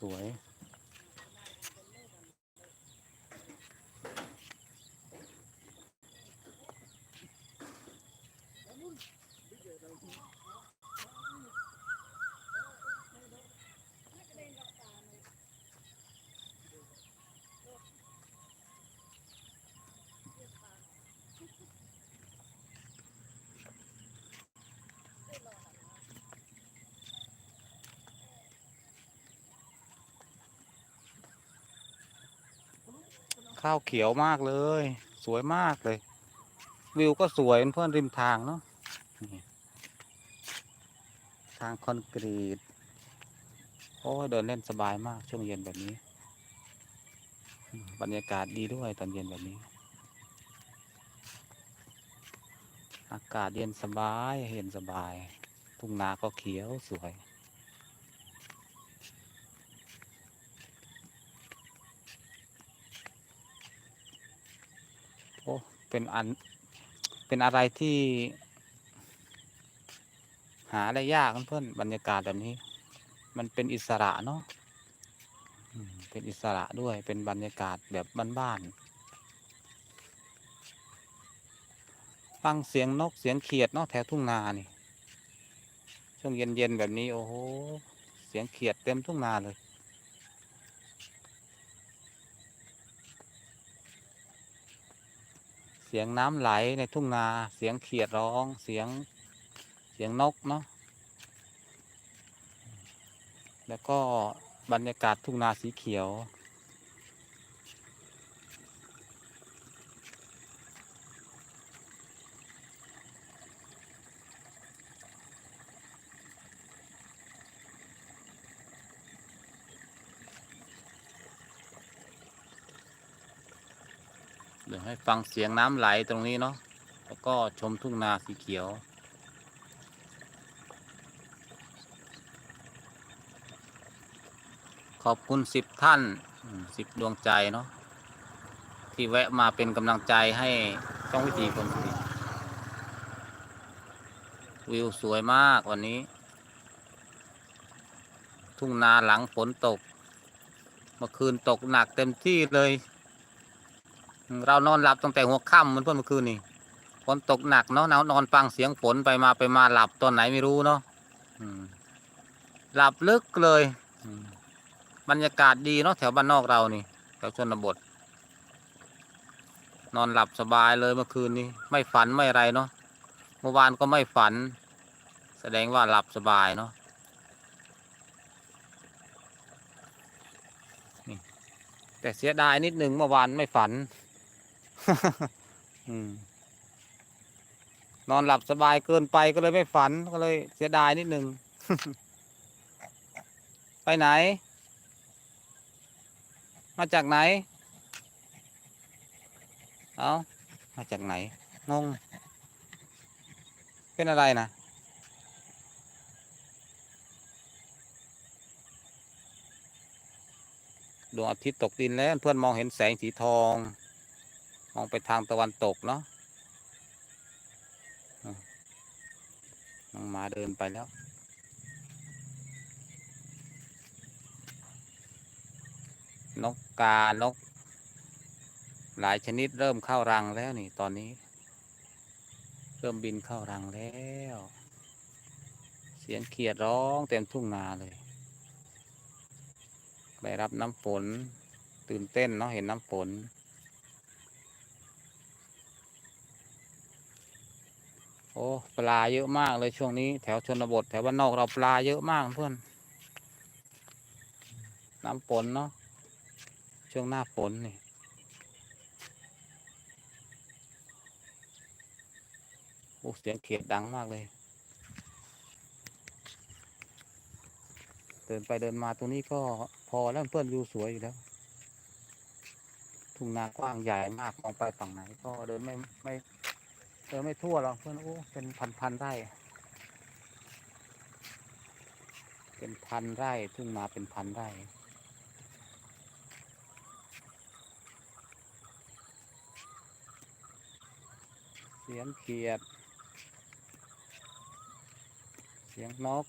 สวย ข้าวเขียวมากเลย สวยมากเลย วิวก็สวยเพื่อนริมทางเนาะทางคอนกรีตโอ้เดินเล่นสบายมากช่วงเย็นแบบนี้ บรรยากาศดีด้วยตอนเย็นแบบนี้ อากาศเย็นสบายเย็นสบาย ทุ่งนาก็เขียวสวย โอ้เป็นอันเป็นอะไรที่ หาได้ยากเพื่อนๆบรรยากาศแบบนี้ มันเป็นอิสระเนาะเป็นอิสระด้วยเป็นบรรยากาศแบบบ้านๆฟังเสียงนกเสียงเขียดเนาะแถวทุ่งนานี่ช่วงเย็นๆแบบนี้โอ้โหเสียงเขียดเต็มทุ่งนาเลย เสียงน้ำไหลในทุ่งนา เสียงเขียดร้อง เสียง เสียงนกเนาะ แล้วก็บรรยากาศทุ่งนาสีเขียว ดี๋ยวให้ฟังเสียงน้ำไหลตรงนี้เนาะแล้วก็ชมทุ่งนาสีเขียว ขอบคุณสิบท่านสิบดวงใจเนาะที่แวะมาเป็นกำลังใจให้ช่องวิธีคนสุริวิวสวยมากวันนี้ ทุ่งนาหลังฝนตก เมื่อคืนตกหนักเต็มที่เลย เรานอนหลับตั้งแต่หัวค่ำเหมันเพื่อนเมื่อคืนนี่ฝนตกหนักเนาะนอนนอนฟังเสียงฝนไปมาไปมาหลับตอนไหนไม่รู้เนาะหลับลึกเลยบรรยากาศดีเนาะแถวบ้านนอกเรานี่แถวชนบท นอนหลับสบายเลยเมื่อคืนนี้ ไม่ฝันไม่อะไรเนาะเมื่อวานก็ไม่ฝัน แสดงว่าหลับสบายเนาะนี่แต่เสียดายนิดนึงเมื่อวานไม่ฝัน นอนหลับสบายเกินไปก็เลยไม่ฝันก็เลยเสียดายนิดหนึ่งไปไหน มาจากไหน เอามาจากไหนงงเป็นอะไรนะดวงอาทิตย์ตกดินแล้วเพื่อนมองเห็นแสงสีทอง มองไปทางตะวันตกเนาะน้องหมาเดินไปแล้ว นกกานก หลายชนิดเริ่มเข้ารังแล้วนี่ตอนนี้ เริ่มบินเข้ารังแล้ว เสียงเขียดร้องเต็มทุ่งนาเลยได้รับน้ำฝนตื่นเต้นเนาะเห็นน้ำฝน โอ้ปลาเยอะมากเลยช่วงนี้ แถวชนบท แถวบ้านนอกเราปลาเยอะมากเพื่อน น้ำฝนเนาะช่วงหน้าฝนนี่โอ้เสียงเขียดดังมากเลย เดินไปเดินมาตรงนี้ก็พอแล้วเพื่อนวิวสวยอยู่แล้ว ทุ่งนากว้างใหญ่มากมองไปฝั่งไหนก็เดินไม่ไม่ เออไม่ทั่วหรอกเพื่อนโอ้เป็นพันพันๆไร่เป็นพันไร่ทุ่งนาเป็นพันไร่เสียงเขียด เสียงนก